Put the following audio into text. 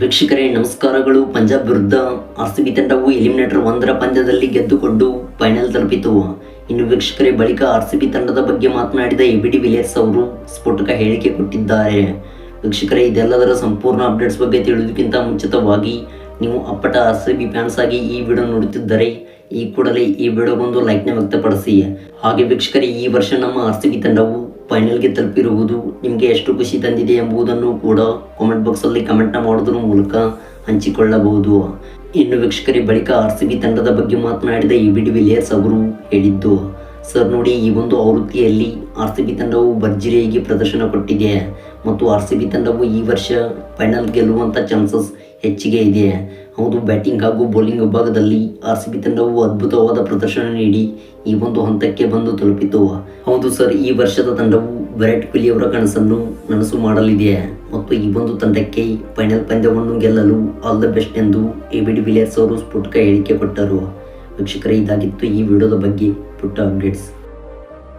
ವೀಕ್ಷಕರೇ, ನಮಸ್ಕಾರಗಳು. ಪಂಜಾಬ್ ವಿರುದ್ಧ ಆರ್ ಸಿ ಬಿ ತಂಡವು ಎಲಿಮಿನೇಟರ್ ಒಂದರ ಪಂದ್ಯದಲ್ಲಿ ಗೆದ್ದುಕೊಂಡು ಫೈನಲ್ ತಲುಪಿತು. ಇನ್ನು ವೀಕ್ಷಕರೇ, ಬಳಿಕ ಆರ್ ಸಿ ಬಿ ತಂಡದ ಬಗ್ಗೆ ಮಾತನಾಡಿದ ಎ ಬಿ ಡಿ ವಿಲಿಯರ್ಸ್ ಅವರು ಸ್ಫೋಟಕ ಹೇಳಿಕೆ ಕೊಟ್ಟಿದ್ದಾರೆ. ವೀಕ್ಷಕರೇ, ಇದೆಲ್ಲದರ ಸಂಪೂರ್ಣ ಅಪ್ಡೇಟ್ಸ್ ಬಗ್ಗೆ ತಿಳಿಯೋದಕ್ಕಿಂತ ಮುಂಚಿತವಾಗಿ ನೀವು ಅಪ್ಪಟ ಆರ್ ಸಿ ಬಿ ಫ್ಯಾನ್ಸ್ ಆಗಿ ಈ ವಿಡಿಯೋ ನೋಡುತ್ತಿದ್ದರೆ ಈ ಕೂಡಲೇ ಈ ವಿಡಿಯೋಗೊಂದು ಲೈಕ್ನ ವ್ಯಕ್ತಪಡಿಸಿ. ಹಾಗೆ ವೀಕ್ಷಕರೇ, ಈ ವರ್ಷ ನಮ್ಮ ಆರ್ ಸಿ ಬಿ ತಂಡವು ಫೈನಲ್ಗೆ ತಲುಪಿರುವುದು ನಿಮಗೆ ಎಷ್ಟು ಖುಷಿ ತಂದಿದೆ ಎಂಬುದನ್ನು ಕೂಡ ಕಾಮೆಂಟ್ ಬಾಕ್ಸಲ್ಲಿ ಕಮೆಂಟ್ನ ಮಾಡೋದ್ರ ಮೂಲಕ ಹಂಚಿಕೊಳ್ಳಬಹುದು. ಇನ್ನು ವೀಕ್ಷಕರೇ, ಬಳಿಕ ಆರ್ ಸಿ ತಂಡದ ಬಗ್ಗೆ ಮಾತನಾಡಿದ ಈ ಬಿ ವಿಲಿಯರ್ಸ್ ಅವರು ಹೇಳಿದ್ದು ಸರ್ ನೋಡಿ, ಈ ಒಂದು ಆವೃತ್ತಿಯಲ್ಲಿ ಆರ್ ಸಿ ಬಿ ತಂಡವು ಭರ್ಜರಿಯಾಗಿ ಪ್ರದರ್ಶನ ಕೊಟ್ಟಿದೆ. ಮತ್ತು ಆರ್ ಸಿ ಬಿ ತಂಡವು ಈ ವರ್ಷ ಫೈನಲ್ ಗೆಲ್ಲುವಂಥ ಚಾನ್ಸಸ್ ಹೆಚ್ಚಿಗೆ ಇದೆ. ಹೌದು ಬ್ಯಾಟಿಂಗ್ ಹಾಗೂ ಬೌಲಿಂಗ್ ವಿಭಾಗದಲ್ಲಿ ಆರ್ ಸಿ ಬಿ ತಂಡವು ಅದ್ಭುತವಾದ ಪ್ರದರ್ಶನ ನೀಡಿ ಈ ಒಂದು ಹಂತಕ್ಕೆ ಬಂದು ತಲುಪಿತು. ಹೌದು ಸರ್, ಈ ವರ್ಷದ ತಂಡವು ವಿರಾಟ್ ಕೊಹ್ಲಿ ಅವರ ಕನಸನ್ನು ನನಸು ಮಾಡಲಿದೆ. ಮತ್ತು ಈ ಒಂದು ತಂಡಕ್ಕೆ ಫೈನಲ್ ಪಂದ್ಯವನ್ನು ಗೆಲ್ಲಲು ಆಲ್ ದ ಬೆಸ್ಟ್ ಎಂದು ಎ ಬಿ ಡಿ ವಿಲಿಯರ್ಸ್ ಅವರು ಸ್ಫೋಟಕ ಹೇಳಿಕೆ ಕೊಟ್ಟರು. ವೀಕ್ಷಕರೇ ಇದಾಗಿತ್ತು ಈ ವಿಡಿಯೋದ ಬಗ್ಗೆ ಪುಟ್ಟ ಅಪ್ಡೇಟ್ಸ್